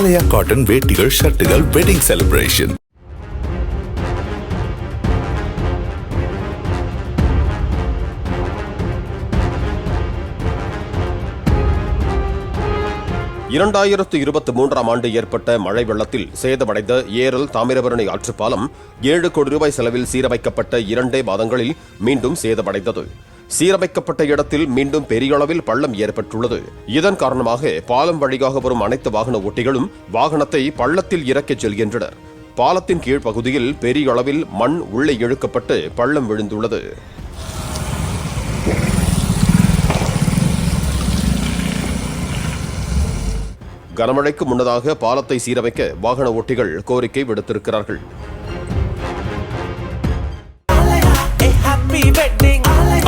ஆலயா cotton வேட்டிகள் ஷர்ட்டுகள் wedding celebration இரண்டாயிரத்து இருபத்தி மூன்றாம் ஆண்டு ஏற்பட்ட மழை வெள்ளத்தில் சேதமடைந்த ஏரல் தாமிரபரணி ஆற்றுப்பாலம் ஏழு கோடி ரூபாய் செலவில் சீரமைக்கப்பட்ட இரண்டே மாதங்களில் மீண்டும் சேதமடைந்தது. சீரமைக்கப்பட்ட இடத்தில் மீண்டும் பெரிய அளவில் பள்ளம் ஏற்பட்டுள்ளது. இதன் காரணமாக பாலம் வழியாக வரும் அனைத்து வாகன ஓட்டிகளும் வாகனத்தை பள்ளத்தில் இறக்கிச் செல்கின்றனர். பாலத்தின் கீழ் பகுதியில் பெரிய அளவில் மண் உள்ளே இழுக்கப்பட்டு பள்ளம் விழுந்துள்ளது. கனமழைக்கு முன்னதாக பாலத்தை சீரமைக்க வாகன ஓட்டிகள் கோரிக்கை விடுத்திருக்கிறார்கள்.